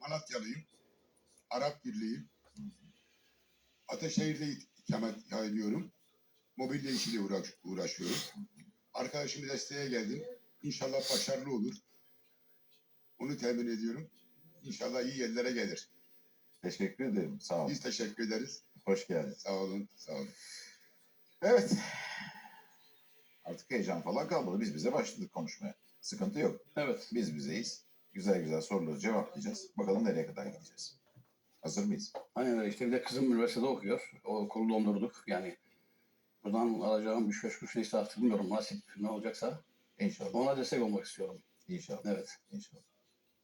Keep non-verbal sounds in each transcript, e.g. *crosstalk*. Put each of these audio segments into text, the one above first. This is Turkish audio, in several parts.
Malatyalıyım. Arap Birliği. Ateşehir'de ikamet ediyorum. Mobilya işiyle uğraş, uğraşıyorum. Arkadaşımı desteğe geldim. İnşallah başarılı olur. Onu temin ediyorum. İnşallah iyi yerlere gelir. Teşekkür ederim. Sağ olun. Biz teşekkür ederiz. Hoş geldiniz. Sağ olun, sağ olun. Evet. Artık heyecan falan kalmadı. Biz bize başladık konuşmaya. Sıkıntı yok. Evet. Biz bizeyiz. Güzel güzel soruları cevaplayacağız. Bakalım nereye kadar gideceğiz. Hazır mıyız? Aynen öyle. İşte bir de kızım üniversitede okuyor. O okulu dondurduk. Yani buradan alacağım 3-5 kuruş neyse artık bilmiyorum. Nasip ne olacaksa. İnşallah. Ona destek olmak istiyorum. İnşallah. Evet. İnşallah.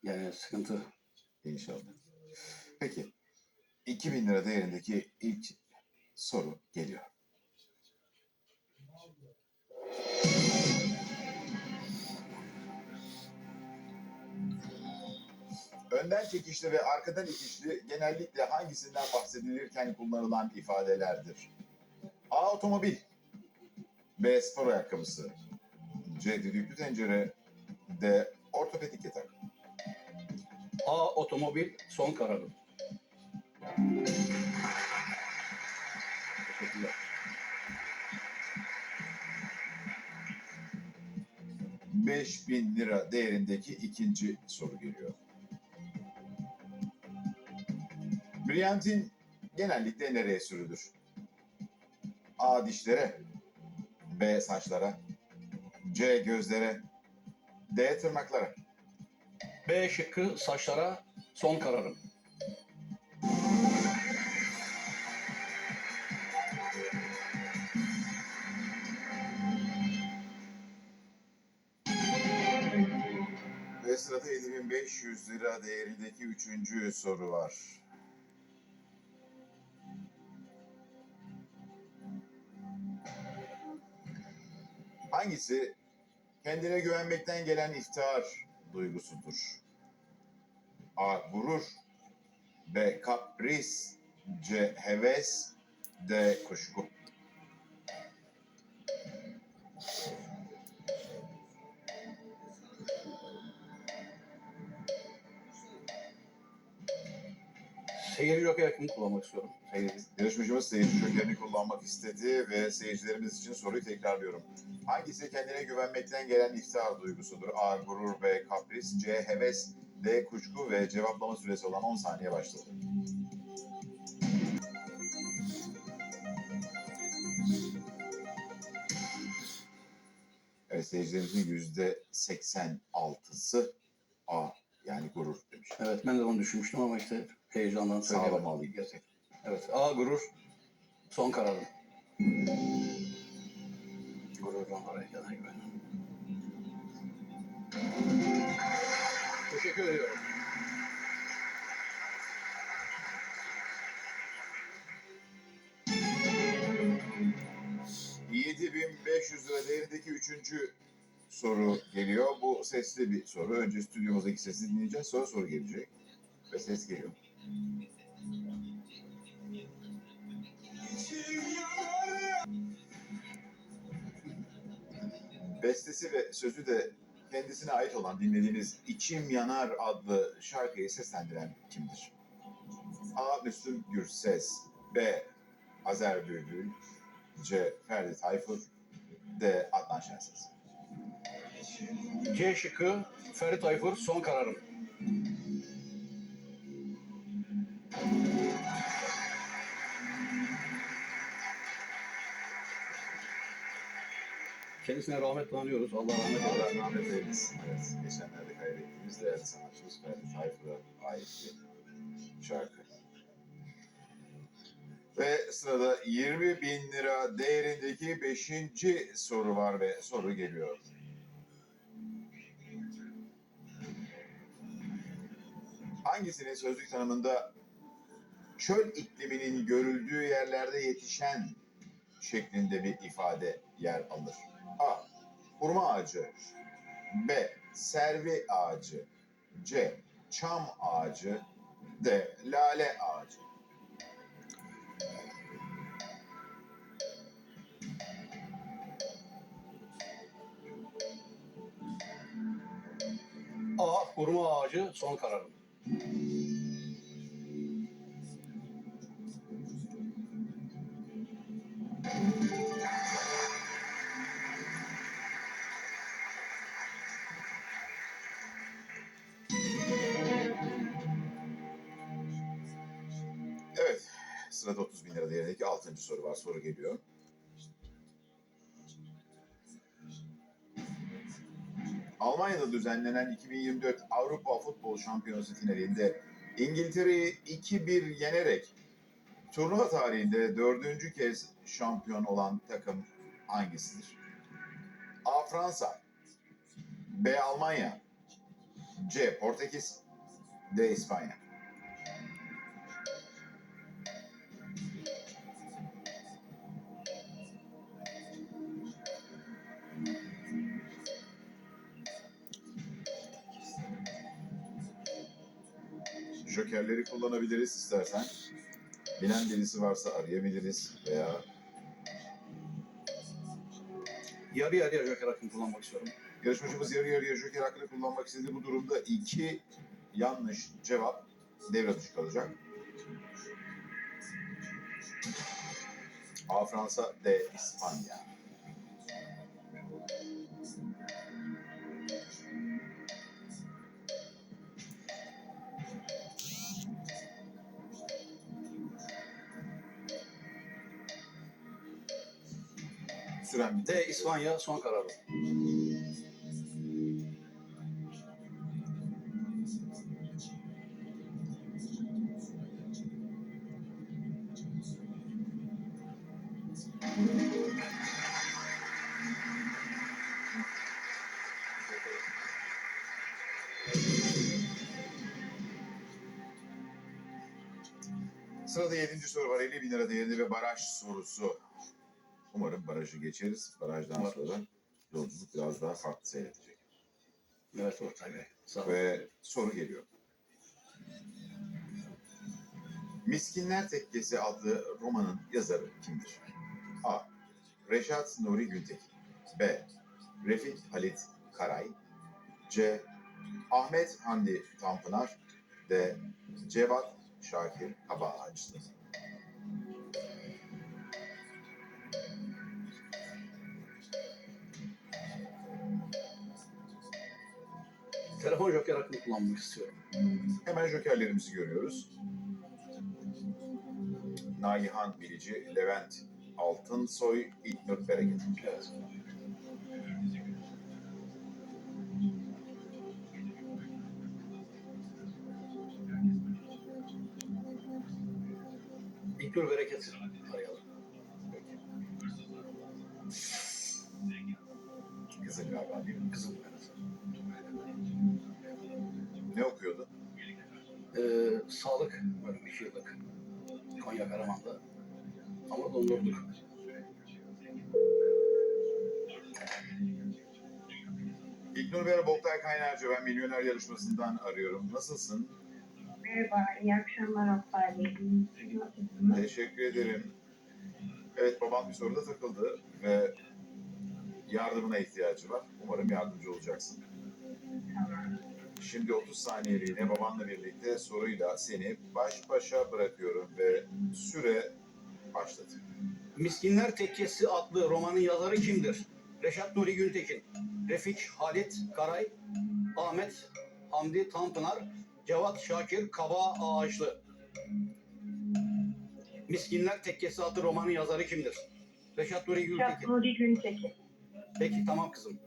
Yani sıkıntı. İnşallah. Peki. 2000 lira değerindeki ilk soru geliyor. Önden çekişli ve arkadan itişli genellikle hangisinden bahsedilirken kullanılan ifadelerdir? A. Otomobil B. Spor ayakkabısı C. Düdüklü tencere D. Ortopedik yatak A. Otomobil son kararım. Teşekkürler. Bin lira değerindeki ikinci soru geliyor. Brilyantin genellikle nereye sürülür? A. Dişlere B. Saçlara C. Gözlere D. Tırnaklara B şıkkı saçlara son kararım. Ve sırada 7500 lira değerindeki üçüncü soru var. Hangisi kendine güvenmekten gelen iftihar duygusudur? A. Gurur B. Kapris C. Heves D. Kuşku Seyirci jockey hakkımı kullanmak istiyorum. Seyirci. Yarışmacımız seyirci jokerini kullanmak istedi ve seyircilerimiz için soruyu tekrarlıyorum. Hangisi kendine güvenmekten gelen iftihar duygusudur? A. Gurur B. Kapris C. Heves D. Kuşku ve cevaplama süresi olan 10 saniye başladı. Evet seyircilerimizin yüzde 86'sı A yani gurur demiş. Evet ben de onu düşünmüştüm ama işte heyecandan Sağlam söyleyemedim. alayım. Gerçek. Evet. A gurur son kararım. Gururdan harekete güvenim. Teşekkür ediyorum. ...7500 lira değerindeki üçüncü soru geliyor. Bu sesli bir soru. Önce stüdyomuzdaki sesi dinleyeceğiz. Sonra soru gelecek. Ve ses geliyor. Bestesi ve sözü de kendisine ait olan dinlediğiniz İçim Yanar adlı şarkıyı seslendiren kimdir? A. Müslüm Gürses B. Azer Bülbül C. Ferdi Tayfur D. Adnan Şenses C şıkkı Ferit Tayfur son kararım. Kendisine rahmetle anıyoruz. Allah rahmet eylesin. Allah rahmet eylesin. Evet, geçenlerde kaybettiğimiz değerli sanatçımız Ferdi Tayfur'a ait bir şarkı. Ve sırada 20 bin lira değerindeki 5. soru var ve soru geliyor. Hangisinin sözlük tanımında çöl ikliminin görüldüğü yerlerde yetişen şeklinde bir ifade yer alır? A. Hurma ağacı B. Servi ağacı C. Çam ağacı D. Lale ağacı A hurma ağacı son kararım. Evet, sırada 30 bin lira değerindeki 6. soru var. Soru geliyor. Almanya'da düzenlenen 2024 Avrupa Futbol Şampiyonası finalinde İngiltere'yi 2-1 yenerek turnuva tarihinde dördüncü kez şampiyon olan takım hangisidir? A. Fransa B. Almanya C. Portekiz D. İspanya Jokerleri kullanabiliriz istersen. Bilen birisi varsa arayabiliriz veya Yarı yarıya joker hakkını kullanmak istiyorum. yarışmacımız yarı yarıya Joker hakkını kullanmak istedi. Bu durumda iki yanlış cevap devre dışı kalacak. A. Fransa, D. İspanya. Süren bitti. D. İspanya son kararı. Sırada yedinci soru var. 50 bin lira değerinde ve baraj sorusu. Umarım barajı geçeriz. Barajdan Umarım. sonra yolculuk biraz daha farklı seyredecek. Evet Ortay Bey. Sağ olun. Ve soru geliyor. Miskinler Tekkesi adlı romanın yazarı kimdir? A. Reşat Nuri Güntekin B. Refik Halit Karay C. Ahmet Hamdi Tanpınar D. Cevat Şakir Kabaağaçlı Telefon joker hakkını kullanmak istiyorum. Hemen jokerlerimizi görüyoruz. Nagihan Bilici, Levent Altınsoy, İlknur Bereket. Evet. İlknur Bereket arayalım. Dondurduk. İlknur Bey Boktay Kaynarca ben Milyoner Yarışması'ndan arıyorum. Nasılsın? Merhaba, iyi akşamlar Oktay Bey. Nasılsınız? Teşekkür ederim. Evet babam bir soruda takıldı ve yardımına ihtiyacı var. Umarım yardımcı olacaksın. Tamam. Şimdi 30 saniyeliğine babanla birlikte soruyla seni baş başa bırakıyorum ve süre başladı. Miskinler Tekkesi adlı romanın yazarı kimdir? Reşat Nuri Güntekin, Refik Halit Karay, Ahmet Hamdi Tanpınar, Cevat Şakir Kaba Ağaçlı. Miskinler Tekkesi adlı romanın yazarı kimdir? Reşat Nuri Reşat Güntekin. Nuri Güntekin. Peki tamam kızım.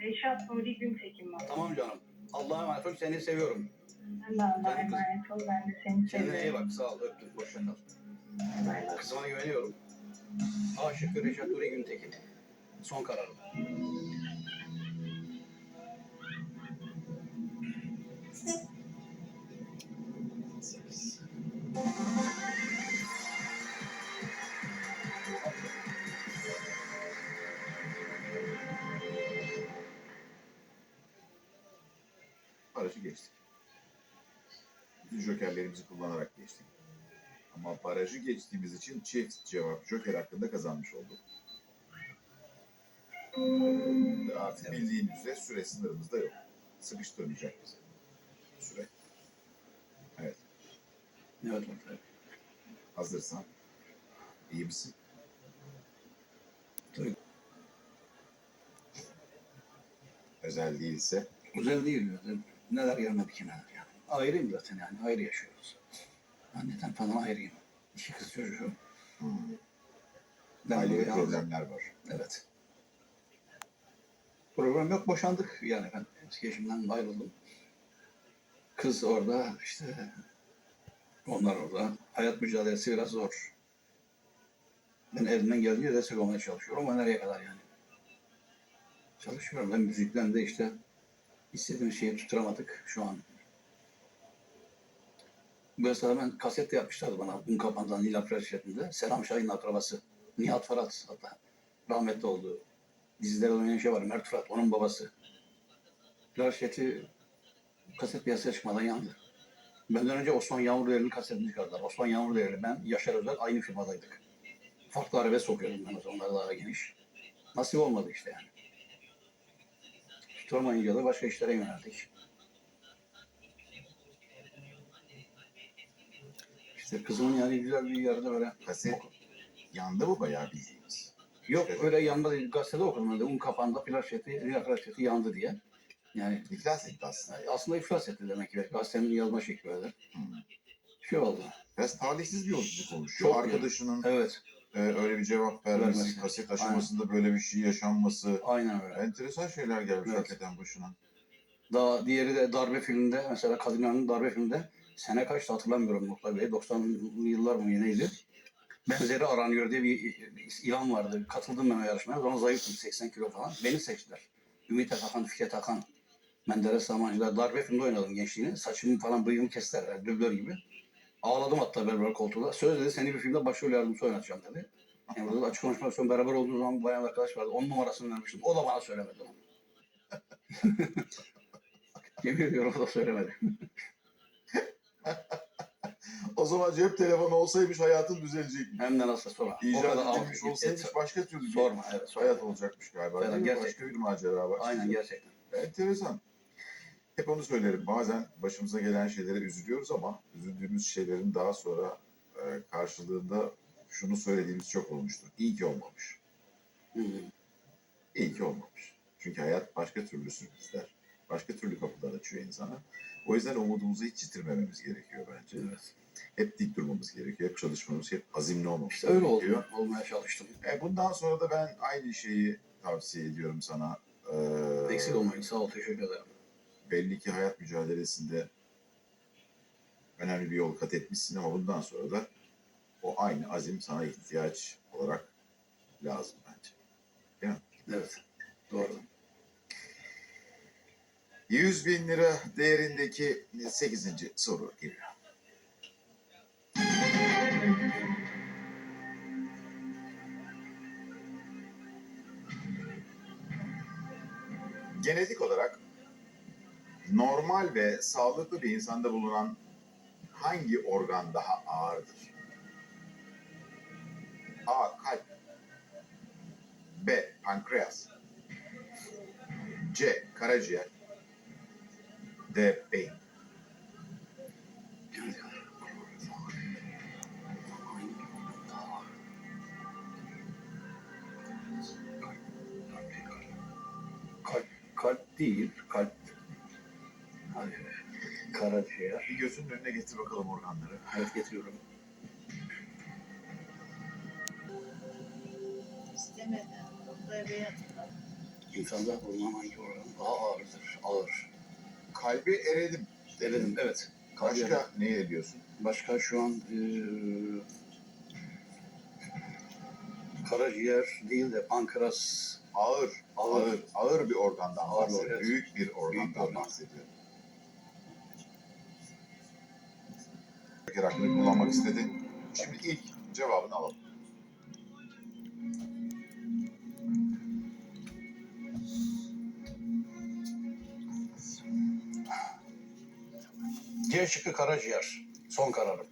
Reşat Nuri Güntekin var. Tamam canım. Allah'a emanet ol. Seni seviyorum. Ben de Allah'a emanet ol. Ben de seni Kendine iyi seviyorum. bak. Sağ ol. Öptüm. Hoşça kal. Bay bay. Kızıma güveniyorum. Aşık Reşat Nuri Güntekin. Son kararım. Barajı geçtik. Bütün jokerlerimizi kullanarak geçtik. Ama barajı geçtiğimiz için çift cevap joker hakkında kazanmış olduk. Artık bildiğin üzere süre sınırımız da yok. Sıkıştırmayacak bizi. Süre. Evet Oktay. Hazırsan. İyi misin? Tabii. Özel değilse. Güzel değil. Özel. Neler gelmedi ki neler yani. Ayrıyım zaten yani. Ayrı yaşıyoruz. Anneden falan ayrıyım. İki kız çocuğu. Hmm. Ben Ailevi problemler var. Evet. Problem yok. Boşandık. Yani ben eski eşimden ayrıldım. Kız orada işte onlar orada. Hayat mücadelesi biraz zor. Ben elimden geldiğince destek olmaya çalışıyorum ama nereye kadar yani. Çalışıyorum. Ben müzikten de işte istediğim şeyi tutturamadık şu an. Mesela ben kaset de yapmışlardı bana. Un kapandan Nilaf şeklinde. Selam Şahin'in akrabası. Nihat Fırat hatta. Rahmetli oldu. Dizilerde oynayan şey var. Mert Fırat. Onun babası. Flaşeti kaset piyasaya çıkmadan yandı. Benden önce Osman Yağmurdereli'nin kasetini çıkardılar. Osman Yağmurdereli ben Yaşar Özel aynı firmadaydık. Farklı arabesk sokuyordum ben o zamanlar daha geniş. Nasip olmadı işte yani. Tutamayınca da başka işlere yöneldik. İşte kızımın yani güzel bir yerde böyle Kaset yandı mı bayağı bildiğimiz? Yok öyle yanma değil. Gazetede okudum öyle. Un kapandı, flaşeti, Rina flaşeti yandı diye. Yani İflas etti aslında. aslında iflas etti demek ki. Gazetenin yazma şekli öyle. Hmm. Şey oldu. Biraz talihsiz bir yolculuk olmuş. Şu Çok arkadaşının Evet. e, öyle bir cevap vermesi, Vermesi. kaset aşamasında böyle bir şey yaşanması. Aynen öyle. Enteresan şeyler gelmiş Evet. hakikaten başına. Daha diğeri de darbe filminde mesela Kadınlar'ın darbe filminde sene kaçtı hatırlamıyorum Muhtar Bey. 90'lı yıllar mı neydi? Benzeri aranıyor diye bir ilan vardı. Katıldım ben o yarışmaya. O zayıftım 80 kilo falan. Beni seçtiler. Ümit Atakan, Fikret Akan, Menderes Samancılar. Darbe filmde oynadım gençliğini. Saçımı falan bıyığımı kestiler. Yani dublör gibi. Ağladım hatta beraber koltuğda. Söz dedi seni bir filmde başrol yardımcısı oynatacağım dedi. Yani burada açık konuşmak son beraber olduğu zaman bir bayan arkadaş vardı. Onun numarasını vermiştim. O da bana söylemedi onu. *laughs* Yemin ediyorum o da söylemedi. O zaman cep telefonu olsaymış hayatın düzelecekmiş. Hem de nasıl sonra. İcat edilmiş olsaymış et- başka türlü Sorma evet sorma. hayat olacakmış galiba. Değil gerçekten. Başka bir macera var. Aynen gerçekten. Enteresan. Hep onu söylerim. Bazen başımıza gelen şeylere üzülüyoruz ama üzüldüğümüz şeylerin daha sonra e, karşılığında şunu söylediğimiz çok olmuştur. İyi ki olmamış. Hı. İyi ki olmamış. Çünkü hayat başka türlü sürprizler. Başka türlü kapılar açıyor insana. O yüzden umudumuzu hiç yitirmememiz gerekiyor bence. Evet. Hep dik durmamız gerekiyor. Hep çalışmamız, hep azimli olmamız İşte öyle oldu. gerekiyor. Olmaya çalıştım. E, bundan sonra da ben aynı şeyi tavsiye ediyorum sana. Ee, Eksik olmayın. Sağ ol. Teşekkür ederim. belli ki hayat mücadelesinde önemli bir yol kat etmişsin ama bundan sonra da o aynı azim sana ihtiyaç olarak lazım bence. Evet. Doğru. 100 bin lira değerindeki 8. soru geliyor. Genetik olarak normal ve sağlıklı bir insanda bulunan hangi organ daha ağırdır? A. Kalp B. Pankreas C. Karaciğer D. Beyin Kalp, kalp değil. Kalp. Hadi. Karaciğer. Bir gözünün önüne getir bakalım organları. Evet getiriyorum. İstemeden doktora bey hatırladı. İnsanda bulunan hangi organ daha ağırdır? Ağır. Kalbi eredim. Denedim. Evet. Karaciğer. Başka ne ediyorsun? Başka şu an eee karaciğer değil de pankreas Ağır, Ağır. ağır, ağır, bir organdan Ağır, bahsediyor. evet. Büyük bir organdan organ. bahsediyor. Joker hakkını kullanmak istedi. Şimdi ilk cevabını alalım. C şıkkı karaciğer. Son kararım.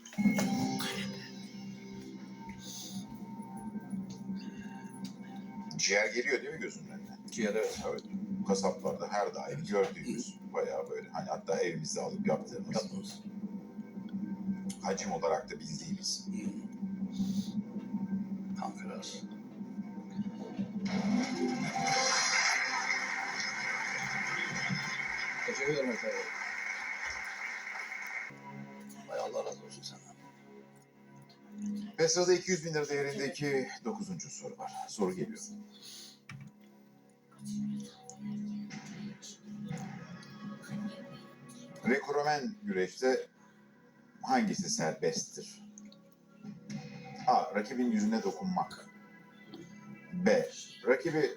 Ciğer geliyor değil mi gözünün önüne? Ciğer evet. Evet. Kasaplarda her daim gördüğümüz bayağı böyle hani hatta evimizde alıp yaptığımız Yaptınız. hacim olarak da bildiğimiz. Pankreas. Teşekkür ederim efendim. Olsun senden. Ve sırada 200 bin lira değerindeki 9. soru var. Soru geliyor. Rekoromen güreşte hangisi serbesttir? A. Rakibin yüzüne dokunmak. B. Rakibi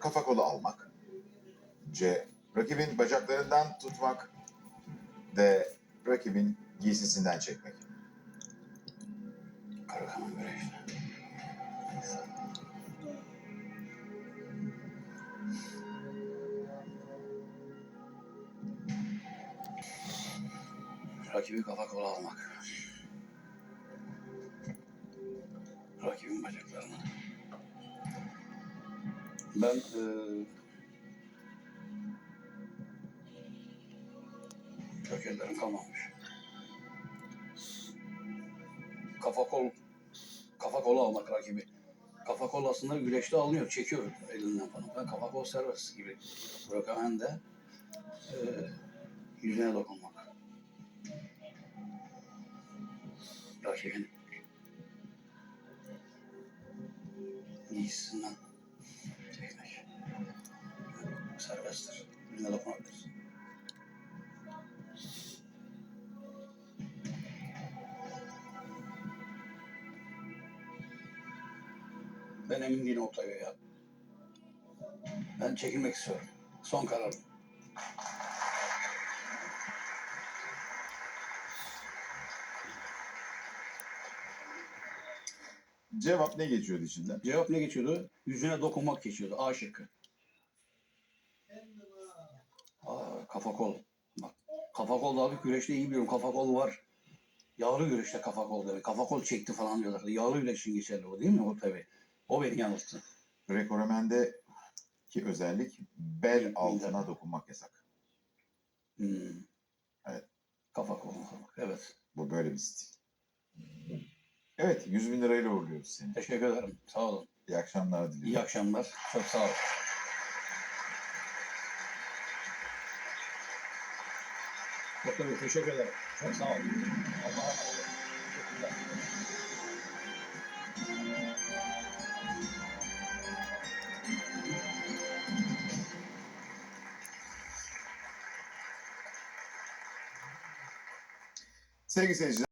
kafa kolu almak. C. Rakibin bacaklarından tutmak. D. Rakibin giysisinden çekmek. Rakibi kafa kola almak. Rakibin bacaklarını. Ben eee çok ellerim kalmamış. Kafa kol kafa kola almak rakibi. Kafa kol aslında güreşte alınıyor, çekiyor elinden falan. Kafa kol serbest gibi. Bırakamen de e, yüzüne dokunmak. Rakibin giysisinden çekmek. Serbesttir. Yüzüne dokunabilirsin. Ben emin değilim Oktay Bey ya. Ben çekilmek istiyorum. Son kararım. Cevap ne geçiyordu içinden? Cevap ne geçiyordu? Yüzüne dokunmak geçiyordu. A şıkkı. Aa, kafa kol. Bak, kafa kol da abi güreşte iyi biliyorum. Kafa kol var. Yağlı güreşte kafa kol demek. Kafa kol çekti falan diyorlar. Yağlı güreş için geçerli o değil mi Oktay Bey? O beni yanılttı. Rekoromende ki özellik bel altına dokunmak yasak. Hmm. Evet. Kafa kol. Evet. Bu böyle bir stil. Evet 100 bin lirayla uğurluyoruz seni. Teşekkür ederim. Sağ olun. İyi akşamlar diliyorum. İyi akşamlar. Çok sağ olun. Doktor Bey teşekkür ederim. Çok sağ olun. Allah'a emanet olun. Teşekkürler. Sevgili seyirciler.